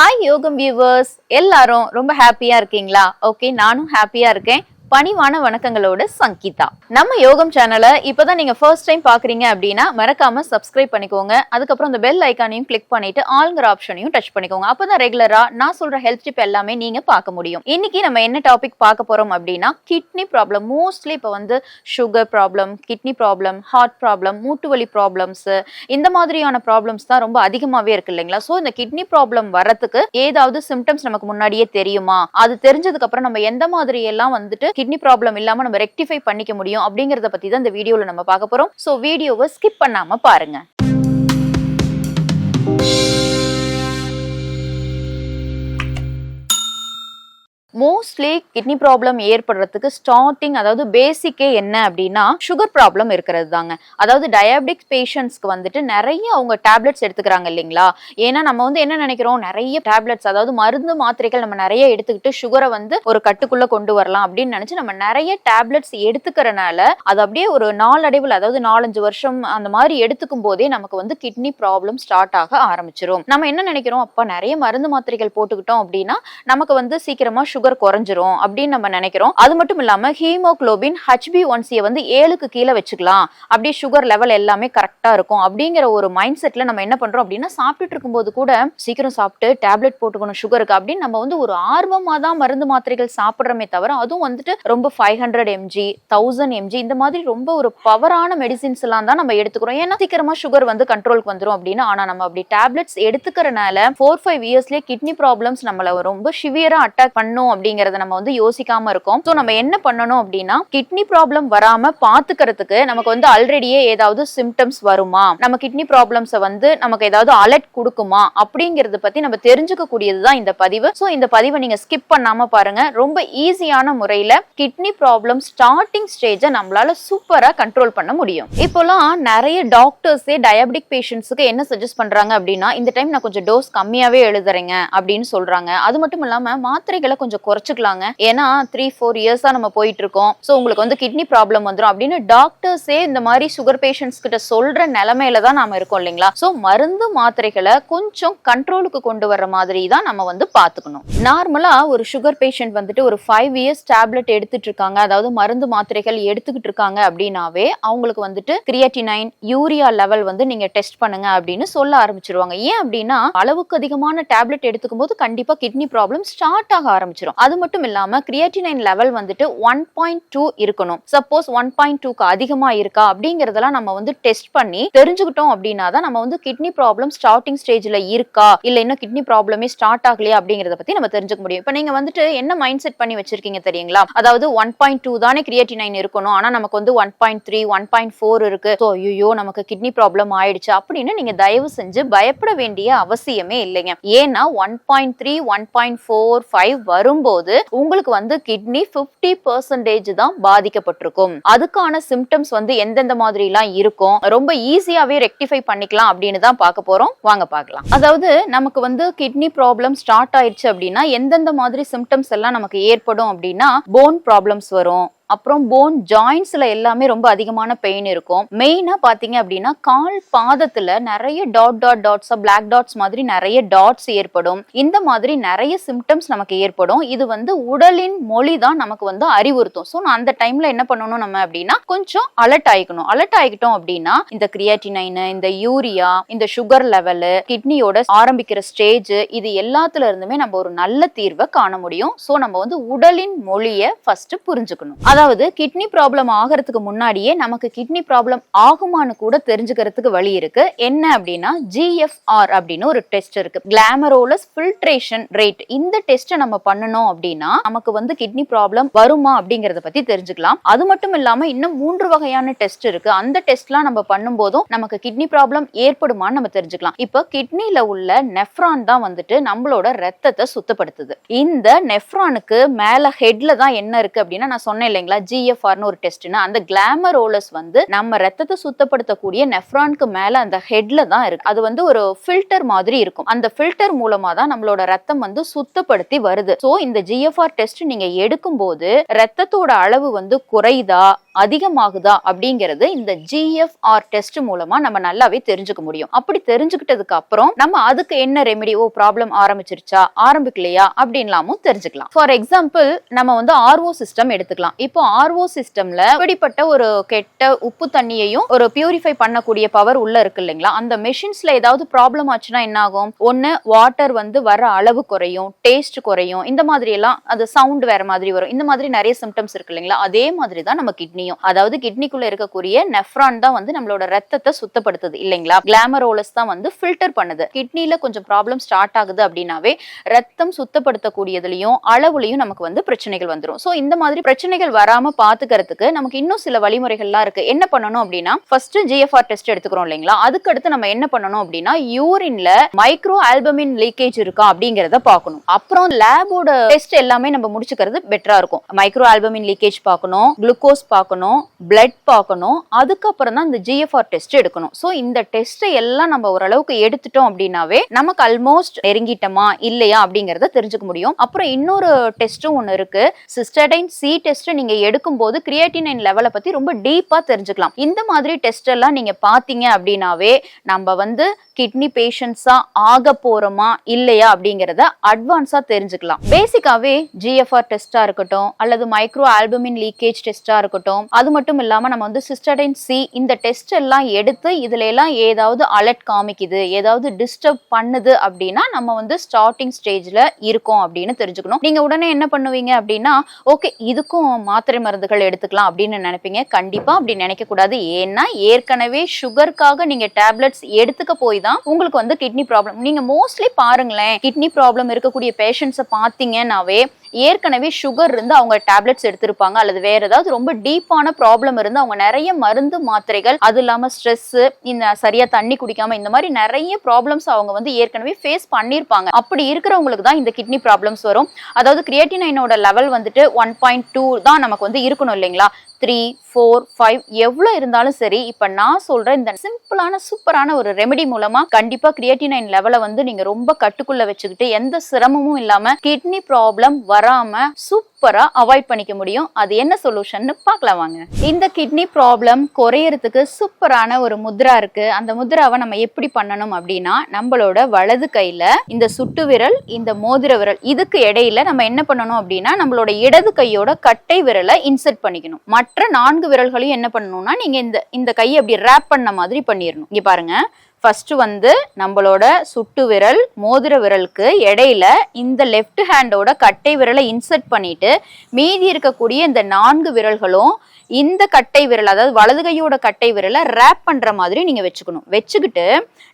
Hi யோகம் viewers எல்லாரும் ரொம்ப ஹாப்பியா இருக்கீங்களா? ஓகே நானும் ஹாப்பியா இருக்கேன். பணிவான வணக்கங்களோட சங்கீதா. நம்ம யோகம் சேனலை இப்பதான் நீங்க ஃபர்ஸ்ட் டைம் பாக்குறீங்க அப்படின்னா மறக்காம சப்ஸ்கிரைப் பண்ணிக்கோங்க. அதுக்கப்புறம் இந்த பெல் ஐக்கானையும் கிளிக் பண்ணிட்டு ஆளுங்கிற ஆப்ஷனையும் டச் பண்ணிக்கோங்க. அப்பதான் ரெகுலரா நான் சொல்ற ஹெல்த் டிப் எல்லாமே நீங்க பார்க்க முடியும். இன்னைக்கு நம்ம என்ன டாபிக் பார்க்க போறோம் அப்படின்னா கிட்னி ப்ராப்ளம் மோஸ்ட்லி இப்போ வந்து sugar problem kidney problem heart problem மூட்டு வலி ப்ராப்ளம்ஸ் இந்த மாதிரியான ப்ராப்ளம்ஸ் தான் ரொம்ப அதிகமாவே இருக்கு இல்லைங்களா? ஸோ இந்த கிட்னி ப்ராப்ளம் வரதுக்கு ஏதாவது சிம்டம்ஸ் நமக்கு முன்னாடியே தெரியுமா? அது தெரிஞ்சதுக்கு அப்புறம் நம்ம எந்த மாதிரி எல்லாம் வந்துட்டு கிட்னி ப்ராப்ளம் இல்லாம நம்ம ரெக்டிஃபை பண்ணிக்க முடியும் அப்படிங்கறத பத்தி தான் இந்த வீடியோல நம்ம பார்க்க போறோம். ஸோ வீடியோவை ஸ்கிப் பண்ணாம பாருங்க. மோஸ்ட்லி கிட்னி ப்ராப்ளம் ஏற்படுறதுக்கு ஸ்டார்டிங் அதாவது பேசிக்கே என்ன அப்படின்னா சுகர் ப்ராப்ளம் இருக்கிறது தாங்க அதாவது டயபெட்டிக்ஸ் பேஷண்ட்ஸ்க்கு வந்துட்டு நிறைய அவங்க டேப்லெட்ஸ் எடுத்துக்கிறாங்க இல்லைங்களா? ஏன்னா நம்ம வந்து என்ன நினைக்கிறோம்? நிறைய டேப்லெட்ஸ் அதாவது மருந்து மாத்திரைகள் நம்ம நிறைய எடுத்துக்கிட்டு சுகரை வந்து ஒரு கட்டுக்குள்ள கொண்டு வரலாம் அப்படின்னு நினைச்சு நம்ம நிறைய டேப்லெட்ஸ் எடுத்துக்கிறனால அது அப்படியே ஒரு நாளடைவில் அதாவது நாலஞ்சு வருஷம் அந்த மாதிரி எடுத்துக்கும் போதே நமக்கு வந்து கிட்னி ப்ராப்ளம் ஸ்டார்ட் ஆக ஆரம்பிச்சிரும். நம்ம என்ன நினைக்கிறோம்? அப்ப நிறைய மருந்து மாத்திரைகள் போட்டுக்கிட்டோம் அப்படின்னா நமக்கு வந்து சீக்கிரமா சுகர் குறைஞ்சிரும் அப்படின்னு நம்ம நினைக்கிறோம். அது மட்டும் இல்லாம ஹீமோகுளோபின் ஹச்பி ஒன்சியை வந்து ஏழுக்கு கீழே வச்சுக்கலாம். அப்படியே சுகர் லெவல் எல்லாமே கரெக்டா இருக்கும். அப்படிங்கிற ஒரு மைண்ட் செட்ல நம்ம என்ன பண்றோம் அப்படின்னா சாப்பிட்டுட்டு இருக்கும்போது கூட சீக்கிரம் சாப்பிட்டு டேப்லெட் போட்டுக்கணும் சுகருக்கு அப்படின்னு நம்ம வந்து ஒரு ஆர்வமா தான் மருந்து மாத்திரைகள் சாப்பிட்றமே தவிர அதுவும் வந்துட்டு ரொம்ப five hundred mg thousand mg இந்த மாதிரி ரொம்ப ஒரு பவரான மெடிசின்ஸ் எல்லாம் தான் நம்ம எடுத்துக்கிறோம். ஏன்னா சீக்கிரமா சுகர் வந்து கண்ட்ரோலுக்கு வந்துடும் அப்படின்னு. ஆனா நம்ம அப்படி டேப்லெட்ஸ் எடுத்துக்கிறனால ஃபோர் ஃபைவ் இயர்ஸ்லயே கிட்னி ப்ராப்ளம்ஸ் நம்மள ரொம்ப சிவியரா அட்டாக் பண்ணும் அப்படிங்கறத நம்ம வந்து யோசிக்காம இருக்கோம். ஸோ நம்ம என்ன பண்ணணும் அப்படின்னா கிட்னி ப்ராப்ளம் வராம பாத்துக்கிறதுக்கு நமக்கு வந்து ஆல்ரெடியே ஏதாவது சிம்டம்ஸ் வருமா? நம்ம கிட்னி ப்ராப்ளம்ஸை வந்து நமக்கு ஏதாவது அலர்ட் கொடுக்குமா? அப்படிங்கறத பத்தி நம்ம தெரிஞ்சுக்க கூடியதுதான் இந்த பதிவு. ஸோ இந்த பதிவை நீங்க ஸ்கிப் பண்ணாம பாருங்க. ரொம்ப ஈஸியான முறையில கிட்னி ப்ராப்ளம் ஸ்டார்டிங் ஸ்டேஜை நம்மளால சூப்பரா கண்ட்ரோல் பண்ண முடியும். இப்போலாம் நிறைய டாக்டர்ஸே டயபெட்டிக் பேஷண்ட்ஸுக்கு என்ன சஜஸ்ட் பண்றாங்க அப்படின்னா இந்த டைம் நான் கொஞ்சம் டோஸ் கம்மியாவே எழுதுறேங்க அப்படின்னு சொல்றாங்க. அது மட்டும் இல்லாம மாத்திரைகளை கொஞ்சம் குறைச்சிக்கலாங்க. ஏன்னா த்ரீ ஃபோர் இயர்ஸா நம்ம போயிட்டு இருக்கோம் ஸோ உங்களுக்கு வந்து கிட்னி ப்ராப்ளம் வந்துடும் அப்படின்னு டாக்டர்ஸே இந்த மாதிரி சுகர் பேஷண்ட்ஸ் கிட்ட சொல்ற நிலைமையில தான் நாம இருக்கோம் இல்லைங்களா? ஸோ மருந்து மாத்திரைகளை கொஞ்சம் கண்ட்ரோலுக்கு கொண்டு வர்ற மாதிரி தான் நம்ம வந்து பாத்துக்கணும் நார்மலா ஒரு சுகர் பேஷண்ட் வந்துட்டு ஒரு ஃபைவ் இயர்ஸ் டேப்லெட் எடுத்துட்டு இருக்காங்க அதாவது மருந்து மாத்திரைகள் எடுத்துக்கிட்டு இருக்காங்க அப்படின்னாவே அவங்களுக்கு வந்துட்டு கிரியட்டினைன் யூரியா லெவல் வந்து நீங்க டெஸ்ட் பண்ணுங்க அப்படின்னு சொல்ல ஆரம்பிச்சிருவாங்க. ஏன் அப்படின்னா அளவுக்கு அதிகமான டேப்லெட் எடுத்துக்கும் போது கண்டிப்பா கிட்னி ப்ராப்ளம் ஸ்டார்ட் ஆக ஆரம்பிச்சிடும் அது மட்டும் இல்லாம கிரியேட்டினைன் லெவல் வந்துட்டு ஒன் பாயிண்ட் டூ இருக்கணும். சப்போஸ் ஒன் பாயிண்ட் டூக்கு அதிகமா இருக்கா அப்படிங்கறதெல்லாம் நம்ம வந்து டெஸ்ட் பண்ணி தெரிஞ்சுக்கிட்டோம் அப்படின்னா தான் நம்ம வந்து கிட்னி ப்ராப்ளம் ஸ்டார்டிங் ஸ்டேஜ்ல இருக்கா? இல்ல இன்னும் கிட்னி ப்ராப்ளமே ஸ்டார்ட் ஆகலையா அப்படிங்கறத பத்தி நம்ம தெரிஞ்சுக்க முடியும். இப்போ நீங்க வந்துட்டு என்ன மைண்ட் செட் பண்ணி வச்சிருக்கீங்க தெரியுங்களா? அதாவது ஒன் பாயிண்ட் டூ தானே கிரியேட்டினைன் இருக்கணும். ஆனா நமக்கு வந்து one point three one point four இருக்கு. ஸோ ஐயோ நமக்கு கிட்னி ப்ராப்ளம் ஆயிடுச்சு அப்படின்னு நீங்க தயவு செஞ்சு பயப்பட வேண்டிய அவசியமே இல்லைங்க. ஏன்னா one point three one point four five வரும் வரும்போது உங்களுக்கு வந்து கிட்னி பிப்டி பர்சன்டேஜ் தான் பாதிக்கப்பட்டிருக்கும். அதுக்கான சிம்டம்ஸ் வந்து எந்தெந்த மாதிரி எல்லாம் இருக்கும்? ரொம்ப ஈஸியாவே ரெக்டிஃபை பண்ணிக்கலாம் அப்படின்னு தான் பார்க்க போறோம். வாங்க பார்க்கலாம். அதாவது நமக்கு வந்து கிட்னி ப்ராப்ளம் ஸ்டார்ட் ஆயிடுச்சு அப்படின்னா எந்தெந்த மாதிரி சிம்டம்ஸ் எல்லாம் நமக்கு ஏற்படும் அப்படின்னா போன் ப்ராப்ளம்ஸ் வரும். அப்புறம் போன் ஜாயின்ஸ்ல எல்லாமே ரொம்ப அதிகமான பெயின் இருக்கும். மெயினா பாத்தீங்க அப்படின்னா கால் பாதத்துல நிறைய dot dot dots black dots மாதிரி நிறைய டாட்ஸ் ஏற்படும். இந்த மாதிரி நிறைய சிம்டம்ஸ் நமக்கு ஏற்படும். இது வந்து உடலின் மொழி தான் நமக்கு வந்து அறிவுறுத்தும். ஸோ அந்த டைம்ல என்ன பண்ணணும் நம்ம அப்படின்னா கொஞ்சம் அலர்ட் ஆயிக்கணும். அலர்ட் ஆகிக்கிட்டோம் அப்படின்னா இந்த கிரியாட்டினைன் இந்த யூரியா இந்த சுகர் லெவலு கிட்னியோட ஆரம்பிக்கிற ஸ்டேஜ் இது எல்லாத்துல இருந்துமே நம்ம ஒரு நல்ல தீர்வை காண முடியும். ஸோ நம்ம வந்து உடலின் மொழியை ஃபர்ஸ்ட் புரிஞ்சுக்கணும். அதாவது கிட்னி ப்ராப்ளம் ஆகிறதுக்கு முன்னாடியே நமக்கு கிட்னி ப்ராப்ளம் ஆகுமான்னு கூட தெரிஞ்சுக்கிறதுக்கு வழி இருக்கு. என்ன அப்படின்னா ஜிஎஃப்ஆர் அப்படின்னு ஒரு டெஸ்ட் இருக்கு. கிளாமரோலஸ் ஃபில்ட்ரேஷன் ரேட் இந்த டெஸ்ட்டை நம்ம பண்ணணும் அப்படின்னா நமக்கு வந்து கிட்னி ப்ராப்ளம் வருமா அப்படிங்கறத பத்தி தெரிஞ்சுக்கலாம். அது மட்டும் இல்லாம இன்னும் மூன்று வகையான டெஸ்ட் இருக்கு. அந்த டெஸ்ட்லாம் நம்ம பண்ணும்போதும் நமக்கு கிட்னி ப்ராப்ளம் ஏற்படுமான்னு நம்ம தெரிஞ்சுக்கலாம். இப்போ கிட்னில உள்ள நெஃப்ரான் தான் வந்துட்டு நம்மளோட ரத்தத்தை சுத்தப்படுத்துது. இந்த நெஃப்ரானுக்கு மேல ஹெட்ல தான் என்ன இருக்கு அப்படின்னா நான் சொன்னேன் இல்லைங்களா இல்லைங்களா ஜிஎஃப்ஆர்னு ஒரு டெஸ்ட்னா அந்த கிளாமரோலஸ் வந்து நம்ம ரத்தத்தை சுத்தப்படுத்தக்கூடிய நெஃப்ரானுக்கு மேல அந்த ஹெட்ல தான் இருக்கு. அது வந்து ஒரு ஃபில்டர் மாதிரி இருக்கும். அந்த ஃபில்டர் மூலமா தான் நம்மளோட ரத்தம் வந்து சுத்தப்படுத்தி வருது. சோ இந்த ஜிஎஃப்ஆர் டெஸ்ட் நீங்க எடுக்கும்போது ரத்தத்தோட அளவு வந்து குறையுதா? அதிகமாகுதா? அப்படிங்கறது இந்த ஜிஎஃப்ஆர் டெஸ்ட் மூலமா நம்ம நல்லாவே தெரிஞ்சுக்க முடியும். அப்படி தெரிஞ்சுக்கிட்டதுக்கு அப்புறம் நம்ம அதுக்கு என்ன ரெமெடி ஓ ப்ராப்ளம் ஆரம்பிச்சிருச்சா? ஆரம்பிக்கலையா? அப்படின்லாமும் தெரிஞ்சுக்கலாம். ஃபார் எக்ஸாம்பிள் நம்ம வந்து ஆர்ஓ சிஸ்டம் எடுத்துக்கலாம். இப்போ ஆர்ஓ சிஸ்டம்ல இப்படிப்பட்ட ஒரு கெட்ட உப்பு தண்ணியையும் ஒரு பியூரிஃபை பண்ணக்கூடிய பவர் உள்ள இருக்கு இல்லைங்களா? அந்த மெஷின்ஸ்ல ஏதாவது ப்ராப்ளம் ஆச்சுன்னா என்ன ஆகும் ஒன்னு வாட்டர் வந்து வர அளவு குறையும் டேஸ்ட் குறையும். இந்த மாதிரி எல்லாம் அது சவுண்ட் வேற மாதிரி வரும். இந்த மாதிரி நிறைய சிம்டம்ஸ் இருக்கு இல்லைங்களா? அதே மாதிரி தான் நம்ம கிட்னியும் அதாவது கிட்னிக்குள்ள இருக்கக்கூடிய நெஃப்ரான் தான் வந்து நம்மளோட ரத்தத்தை சுத்தப்படுத்துது இல்லைங்களா? கிளாமரோலஸ் தான் வந்து ஃபில்டர் பண்ணுது. கிட்னில கொஞ்சம் ப்ராப்ளம் ஸ்டார்ட் ஆகுது அப்படின்னாவே ரத்தம் சுத்தப்படுத்தக்கூடியதுலயும் அளவுலயும் நமக்கு வந்து பிரச்சனைகள் வந்துடும் ஸோ இந்த மாதிரி பிரச்சனைகள் வர வராம பாத்துக்கிறதுக்கு நமக்கு இன்னும் சில வழிமுறைகள்லாம் இருக்கு. என்ன பண்ணணும் அப்படின்னா ஃபர்ஸ்ட் ஜிஎஃப்ஆர் டெஸ்ட் எடுத்துக்கிறோம் இல்லைங்களா? அதுக்கு அடுத்து நம்ம என்ன பண்ணணும் அப்படின்னா யூரின்ல மைக்ரோ ஆல்பமின் லீக்கேஜ் இருக்கா அப்படிங்கறத பார்க்கணும். அப்புறம் லேபோட டெஸ்ட் எல்லாமே நம்ம முடிச்சுக்கிறது பெட்டரா இருக்கும். மைக்ரோ ஆல்பமின் லீக்கேஜ் பார்க்கணும் குளுக்கோஸ் பார்க்கணும் பிளட் பார்க்கணும். அதுக்கப்புறம் தான் இந்த ஜிஎஃப்ஆர் டெஸ்ட் எடுக்கணும். ஸோ இந்த டெஸ்ட்டை எல்லாம் நம்ம ஓரளவுக்கு எடுத்துட்டோம் அப்படின்னாவே நமக்கு ஆல்மோஸ்ட் நெருங்கிட்டோமா இல்லையா அப்படிங்கறத தெரிஞ்சுக்க முடியும். அப்புறம் இன்னொரு டெஸ்ட்டும் ஒன்று இருக்கு. சிஸ்டடைன் சி டெஸ்ட் நீங்க எடுக்கும்போது கிரியேட்டினைன் லெவலை பத்தி ரொம்ப டீப்பா தெரிஞ்சுக்கலாம். இந்த மாதிரி டெஸ்ட் எல்லாம் நீங்க பாத்தீங்க அப்படின்னாவே நம்ம வந்து கிட்னி பேஷண்ட்ஸா ஆக போறோமா இல்லையா அப்படிங்கறத அட்வான்ஸா தெரிஞ்சுக்கலாம். பேசிக்காவே ஜிஎஃப்ஆர் டெஸ்டா இருக்கட்டும் அல்லது மைக்ரோ ஆல்பமின் லீக்கேஜ் டெஸ்டா இருக்கட்டும் அது மட்டும் இல்லாம நம்ம வந்து சிஸ்டடைன் சி இந்த டெஸ்ட் எல்லாம் எடுத்து இதுல எல்லாம் ஏதாவது அலர்ட் காமிக்குது ஏதாவது டிஸ்டர்ப் பண்ணுது அப்படின்னா நம்ம வந்து ஸ்டார்டிங் ஸ்டேஜ்ல இருக்கோம் அப்படின்னு தெரிஞ்சுக்கணும். நீங்க உடனே என்ன பண்ணுவீங்க அப்படின்னா ஓகே இதுக்கும் மாத்திரை மருந்துகள் எடுத்துக்கலாம் அப்படின்னு நினைப்பீங்க. கண்டிப்பா அப்படி நினைக்க கூடாது. ஏன்னா ஏற்கனவே சுகருக்காக நீங்க டேப்லெட்ஸ் எடுத்துக்க போய் தான் உங்களுக்கு வந்து கிட்னி ப்ராப்ளம் நீங்க மோஸ்ட்லி பாருங்களேன் கிட்னி ப்ராப்ளம் இருக்கக்கூடிய பேஷண்ட்ஸை பார்த்தீங்கன்னாவே ஏற்கனவே சுகர் இருந்து அவங்க டேப்லெட்ஸ் எடுத்திருப்பாங்க அல்லது வேற ஏதாவது ரொம்ப டீப்பான ப்ராப்ளம் இருந்து அவங்க நிறைய மருந்து மாத்திரைகள் அது இல்லாம ஸ்ட்ரெஸ் இந்த சரியா தண்ணி குடிக்காம இந்த மாதிரி நிறைய ப்ராப்ளம்ஸ் அவங்க வந்து ஏற்கனவே ஃபேஸ் பண்ணியிருப்பாங்க. அப்படி இருக்கிறவங்களுக்கு தான் இந்த கிட்னி ப்ராப்ளம்ஸ் வரும். அதாவது கிரியேட்டினைனோட லெவல் வந்துட்டு ஒன் பாயிண்ட் டூ தான் நமக்கு வந்து இருக்கணும் இல்லைங்களா? த்ரீ ஃபோர் ஃபைவ் எவ்வளோ இருந்தாலும் சரி இப்போ நான் சொல்கிற இந்த சிம்பிளான சூப்பரான ஒரு ரெமெடி மூலமாக கண்டிப்பாக கிரியேட்டினைன் லெவலை வந்து நீங்கள் ரொம்ப கட்டுக்குள்ளே வச்சுக்கிட்டு எந்த சிரமமும் இல்லாமல் கிட்னி ப்ராப்ளம் வராமல் சூப்பர் அவாய்ட் பண்ணிக்க முடியும். அது என்ன சொல்யூஷன் பார்க்கலாம் வாங்க. இந்த கிட்னி ப்ராப்ளம் குறையறதுக்கு சூப்பரான ஒரு முத்ரா இருக்கு. அந்த முத்ராவை நம்ம எப்படி பண்ணணும் அப்படின்னா நம்மளோட வலது கையில இந்த சுட்டு விரல் இந்த மோதிர விரல் இதுக்கு இடையில நம்ம என்ன பண்ணணும் அப்படின்னா நம்மளோட இடது கையோட கட்டை விரலை இன்செர்ட் பண்ணிக்கணும். மற்ற நான்கு விரல்களையும் என்ன பண்ணணும்னா நீங்க இந்த இந்த கையை அப்படி ரேப் பண்ண மாதிரி பண்ணிடணும் இங்க பாருங்க. ஃபஸ்ட்டு வந்து நம்மளோட சுட்டு விரல் மோதிர விரலுக்கு இடையில இந்த லெஃப்ட் ஹேண்டோட கட்டை விரலை இன்சர்ட் பண்ணிட்டு மீதி இருக்கக்கூடிய இந்த நான்கு விரல்களும் இந்த கட்டை விரல் அதாவது வலது கையோட கட்டை விரலை ரேப் பண்ற மாதிரி நீங்க வச்சுக்கணும். வச்சுக்கிட்டு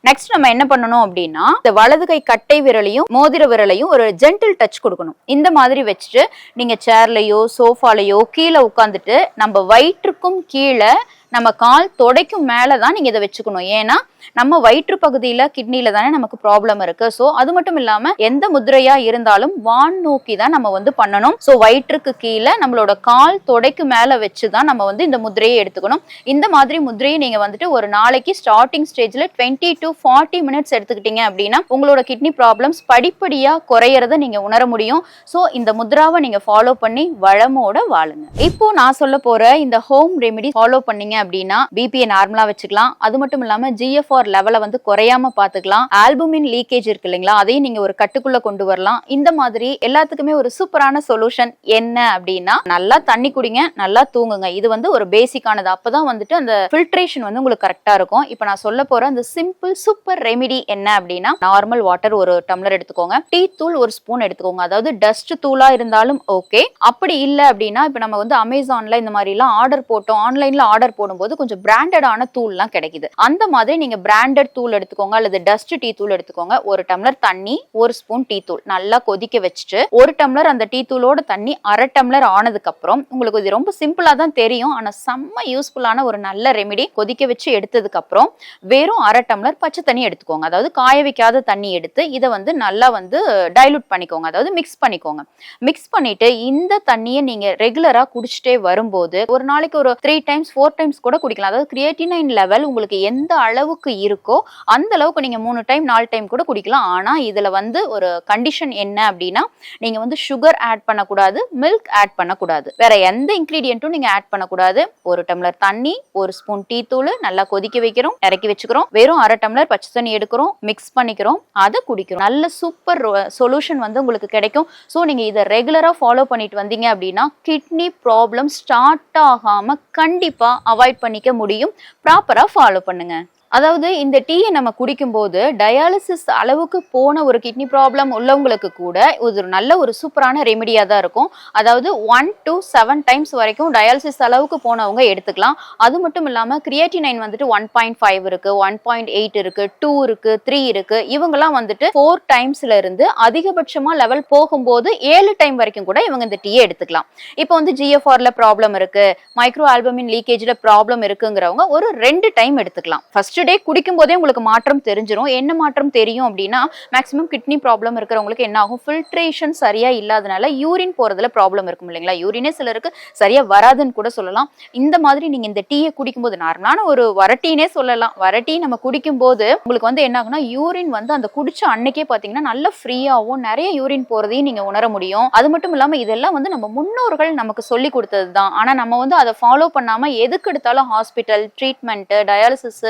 நெக்ஸ்ட் நம்ம என்ன பண்ணணும் அப்படின்னா இந்த வலது கை கட்டை விரலையும் மோதிர விரலையும் ஒரு ஜென்டில் டச் கொடுக்கணும். இந்த மாதிரி வச்சுட்டு நீங்க சேர்லையோ சோஃபாலையோ கீழே உட்காந்துட்டு நம்ம வயிற்றுக்கும் கீழே நம்ம கால் தொடைக்கும் மேலே தான் நீங்கள் இதை வச்சுக்கணும். ஏன்னா நம்ம வயிற்று பகுதியில் கிட்னியில் தானே நமக்கு ப்ராப்ளம் இருக்கு. ஸோ அது மட்டும் இல்லாமல் எந்த முதிரையா இருந்தாலும் வான் நோக்கி தான் நம்ம வந்து பண்ணணும். ஸோ வயிற்றுக்கு கீழே நம்மளோட கால் தொடைக்கு மேலே வச்சு தான் நம்ம வந்து இந்த முதிரையை எடுத்துக்கணும். இந்த மாதிரி முதிரையை நீங்கள் வந்துட்டு ஒரு நாளைக்கு ஸ்டார்டிங் ஸ்டேஜில் டுவெண்ட்டி டு ஃபார்ட்டி மினிட்ஸ் எடுத்துக்கிட்டீங்க அப்படின்னா உங்களோட கிட்னி ப்ராப்ளம்ஸ் படிப்படியாக குறையறத நீங்கள் உணர முடியும். ஸோ இந்த முத்ராவை நீங்கள் ஃபாலோ பண்ணி வளமோட வாழுங்க. இப்போ நான் சொல்ல போற இந்த ஹோம் ரெமெடி ஃபாலோ பண்ணீங்க அப்படின்னா பிபியை நார்மலா வச்சுக்கலாம். அது மட்டும் இல்லாம ஜிஎஃப்ஆர் லெவலை வந்து குறையாம பாத்துக்கலாம் ஆல்புமின் லீக்கேஜ் இருக்கு இல்லைங்களா? அதையும் நீங்க ஒரு கட்டுக்குள்ள கொண்டு வரலாம். இந்த மாதிரி எல்லாத்துக்குமே ஒரு சூப்பரான சொல்யூஷன் என்ன அப்படின்னா நல்லா தண்ணி குடிங்க நல்லா தூங்குங்க. இது வந்து ஒரு பேசிக்கானது அப்பதான் வந்துட்டு அந்த ஃபில்ட்ரேஷன் வந்து உங்களுக்கு கரெக்டா இருக்கும். இப்போ நான் சொல்ல போற அந்த சிம்பிள் சூப்பர் ரெமிடி என்ன அப்படின்னா நார்மல் வாட்டர் ஒரு டம்ளர் எடுத்துக்கோங்க. டீ தூள் ஒரு ஸ்பூன் எடுத்துக்கோங்க. அதாவது டஸ்ட் தூளா இருந்தாலும் ஓகே அப்படி இல்லை அப்படின்னா இப்போ நம்ம வந்து அமேசான்ல இந்த மாதிரி எல்லாம் ஆர்டர் போட்டோம் ஆன்லைன்ல ஆர்டர் போடும்போது கொஞ்சம் பிராண்டடான தூள்லாம் கிடைக்குது. அந்த மாதிரி நீங்க பிராண்டட் தூள் எடுத்துக்கோங்க அல்லது டஸ்ட் டீ தூள் எடுத்துக்கோங்க. ஒரு டம்ளர் தண்ணி ஒரு ஸ்பூன் டீ தூள். நல்லா கொதிக்க வச்சுட்டு ஒரு டம்ளர் அந்த டீ தூளோட தண்ணி அரை டம்ளர் ஆனதுக்கு அப்புறம் உங்களுக்கு இது ரொம்ப சிம்பிளா தான் தெரியும். ஆனா செம்ம யூஸ்ஃபுல்லான ஒரு நல்ல ரெமிடி கொதிக்க வச்சு எடுத்ததுக்கு அப்புறம் வெறும் அரை டம்ளர் பச்சை தண்ணி எடுத்துக்கோங்க. அதாவது காய வைக்காத தண்ணி எடுத்து இதை வந்து நல்லா வந்து டைலூட் பண்ணிக்கோங்க. அதாவது மிக்ஸ் பண்ணிக்கோங்க. மிக்ஸ் பண்ணிட்டு இந்த தண்ணியை நீங்க ரெகுலரா குடிச்சிட்டே வரும்போது ஒரு நாளைக்கு ஒரு த்ரீ டைம்ஸ் ஃபோர் டைம்ஸ் கூட குடிக்கலாம். அதாவது கிரியேட்டினைன் லெவல் உங்களுக்கு எந்த அளவுக்கு இருக்கோ அந்த அளவுக்கு நீங்க மூணு டைம் நாலு டைம் கூட குடிக்கலாம். ஆனா இதுல வந்து ஒரு கண்டிஷன் என்ன அப்படின்னா நீங்க வந்து சுகர் ஆட் பண்ணக்கூடாது மில்க் ஆட் பண்ணக்கூடாது. வேற எந்த இன்கிரீடியன்ட்டும் நீங்க ஆட் பண்ணக்கூடாது. ஒரு டம்ளர் தண்ணி ஒரு ஸ்பூன் டீ தூள் நல்லா கொதிக்க வைக்கிறோம் இறக்கி வச்சுக்கிறோம். வெறும் அரை டம்ளர் பச்சை தண்ணி எடுக்கிறோம் மிக்ஸ் பண்ணிக்கிறோம் அதை குடிக்கிறோம். நல்ல சூப்பர் சொல்யூஷன் வந்து உங்களுக்கு கிடைக்கும். ஸோ நீங்க இதை ரெகுலரா ஃபாலோ பண்ணிட்டு வந்தீங்க அப்படின்னா கிட்னி ப்ராப்ளம் ஸ்டார்ட் ஆகாம கண்டிப்பா அவாய்ட் பண்ணிக்க முடியும். ப்ராப்பரா ஃபாலோ பண்ணுங்க. அதாவது இந்த டீயை நம்ம குடிக்கும்போது டயாலிசிஸ் அளவுக்கு போன ஒரு கிட்னி ப்ராப்ளம் உள்ளவங்களுக்கு கூட இது ஒரு நல்ல ஒரு சூப்பரான ரெமெடியா தான் இருக்கும். அதாவது ஒன் டு செவன் டைம்ஸ் வரைக்கும் டயாலிசிஸ் அளவுக்கு போனவங்க எடுத்துக்கலாம். அது மட்டும் இல்லாமல் கிரியேட்டினைன் வந்துட்டு ஒன் பாயிண்ட் ஃபைவ் இருக்கு ஒன் பாயிண்ட் எயிட் இருக்கு டூ இருக்கு த்ரீ இருக்கு. இவங்கெல்லாம் வந்துட்டு ஃபோர் டைம்ஸ்ல இருந்து அதிகபட்சமா லெவல் போகும்போது ஏழு டைம் வரைக்கும் கூட இவங்க இந்த டீயை எடுத்துக்கலாம். இப்போ வந்து ஜிஎஃப்ஆர்ல ப்ராப்ளம் இருக்கு மைக்ரோ ஆல்பமின் லீக்கேஜ்ல ப்ராப்ளம் இருக்குங்கிறவங்க ஒரு ரெண்டு டைம் எடுத்துக்கலாம். ஃபர்ஸ்ட் டே குடிக்கும் போதே உங்களுக்கு மாற்றம் தெரிஞ்சிடும் என்ன மாற்றம் தெரியும் அப்படின்னா மேக்ஸிமம் கிட்னி ப்ராப்ளம் இருக்கிறவங்களுக்கு என்ன ஆகும்? ஃபில்ட்ரேஷன் சரியா இல்லாதனால யூரின் போறதுல ப்ராப்ளம் இருக்கும் இல்லைங்களா? யூரினே சிலருக்கு சரியா வராதுன்னு கூட சொல்லலாம். இந்த மாதிரி நீங்க இந்த டீயை குடிக்கும்போது நார்மலான ஒரு வரட்டினே சொல்லலாம். வரட்டி நம்ம குடிக்கும்போது உங்களுக்கு வந்து என்ன ஆகும்னா யூரின் வந்து அந்த குடிச்ச அன்னைக்கே பாத்தீங்கன்னா நல்ல ஃப்ரீயாகவும் நிறைய யூரின் போறதையும் நீங்க உணர முடியும். அது மட்டும் இல்லாம இதெல்லாம் வந்து நம்ம முன்னோர்கள் நமக்கு சொல்லி கொடுத்தது தான் ஆனா நம்ம வந்து அதை ஃபாலோ பண்ணாம எதுக்கு எடுத்தாலும் ஹாஸ்பிட்டல் ட்ரீட்மெண்ட் டயாலிசிஸ்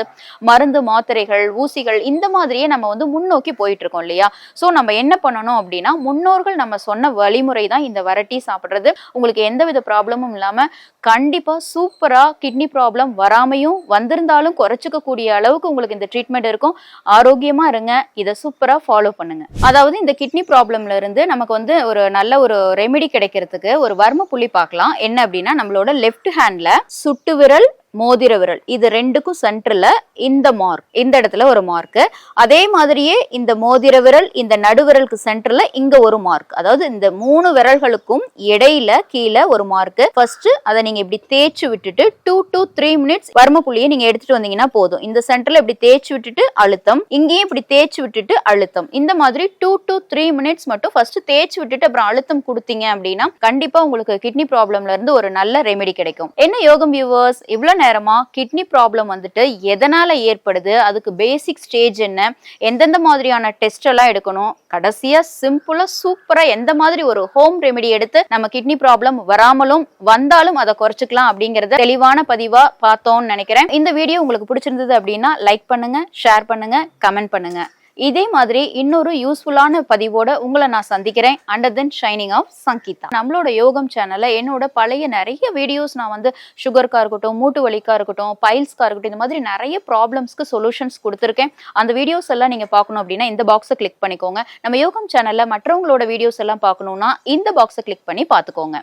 மருந்து மாத்திரைகள் ஊசிகள் இந்த மாதிரியே நம்ம வந்து முன்னோக்கி போயிட்டு இருக்கோம் இல்லையா? ஸோ நம்ம என்ன பண்ணணும் அப்படின்னா முன்னோர்கள் நம்ம சொன்ன வழிமுறை தான் இந்த வரட்டி சாப்பிட்றது. உங்களுக்கு எந்தவித ப்ராப்ளமும் இல்லாமல் கண்டிப்பாக சூப்பராக கிட்னி ப்ராப்ளம் வராமையும் வந்திருந்தாலும் குறைச்சிக்கக்கூடிய அளவுக்கு உங்களுக்கு இந்த ட்ரீட்மெண்ட் இருக்கும். ஆரோக்கியமாக இருங்க. இதை சூப்பராக ஃபாலோ பண்ணுங்க. அதாவது இந்த கிட்னி ப்ராப்ளம்ல இருந்து நமக்கு வந்து ஒரு நல்ல ஒரு ரெமெடி கிடைக்கிறதுக்கு ஒரு வர்ம புள்ளி பார்க்கலாம். என்ன அப்படின்னா நம்மளோட லெஃப்ட் ஹேண்ட்ல சுட்டு விரல் மோதிர விரல் இது ரெண்டுக்கும் சென்டர்ல இந்த மார்க் இந்த இடத்துல ஒரு மார்க் அதே மாதிரியே இந்த மோதிர விரல் இந்த நடுவிரலுக்கு சென்டர்ல இங்க ஒரு மார்க் அதாவது இந்த மூணு விரல்களுக்கும் இடையில கீழே ஒரு மார்க் ஃபர்ஸ்ட் அதை நீங்க இப்படி தேய்ச்சி விட்டுட்டு டூ டு த்ரீ மினிட்ஸ் வர்ம புள்ளியை நீங்க எடுத்துட்டு வந்தீங்கன்னா போதும். இந்த சென்டர்ல இப்படி தேய்ச்சி விட்டுட்டு அழுத்தம் இங்கேயும் இப்படி தேய்ச்சி விட்டுட்டு அழுத்தம். இந்த மாதிரி டூ டு த்ரீ மினிட்ஸ் மட்டும் ஃபர்ஸ்ட் தேய்ச்சி விட்டுட்டு அப்புறம் அழுத்தம் கொடுத்தீங்க அப்படின்னா கண்டிப்பா உங்களுக்கு கிட்னி ப்ராப்ளம்ல இருந்து ஒரு நல்ல ரெமெடி கிடைக்கும். என்ன யோகம் வியூவர்ஸ் இவ்வளவு நேரமா கிட்னி ப்ராப்ளம் வந்துட்டு எதனால ஏற்படுது? அதுக்கு பேசிக் ஸ்டேஜ் என்ன? எந்தெந்த மாதிரியான டெஸ்ட் எல்லாம் எடுக்கணும்? கடைசியா சிம்பிளா சூப்பரா எந்த மாதிரி ஒரு ஹோம் ரெமெடி எடுத்து நம்ம கிட்னி ப்ராப்ளம் வராமலும் வந்தாலும் அதை குறைச்சிக்கலாம் அப்படிங்கறத தெளிவான பதிவா பார்த்தோம்னு நினைக்கிறேன். இந்த வீடியோ உங்களுக்கு பிடிச்சிருந்தது அப்படின்னா லைக் பண்ணுங்க ஷேர் பண்ணுங்க கமெண்ட் பண்ணுங்க. இதே மாதிரி இன்னொரு யூஸ்ஃபுல்லான பதிவோட உங்களை நான் சந்திக்கிறேன். Under then shining of Sangeetha நம்மளோட யோகம் சேனல்ல என்னோட பழைய நிறைய வீடியோஸ் நான் வந்து சுகருக்கா இருக்கட்டும் மூட்டு வலிக்கா இருக்கட்டும் பைல்ஸ்க்கா இருக்கட்டும் இந்த மாதிரி நிறைய ப்ராப்ளம்ஸ்க்கு சொல்யூஷன்ஸ் கொடுத்துருக்கேன். அந்த வீடியோஸ் எல்லாம் நீங்க பார்க்கணும் அப்படின்னா இந்த பாக்ஸை கிளிக் பண்ணிக்கோங்க. நம்ம யோகம் சேனல்ல மற்றவங்களோட வீடியோஸ் எல்லாம் பார்க்கணும்னா இந்த பாக்ஸை கிளிக் பண்ணி பார்த்துக்கோங்க.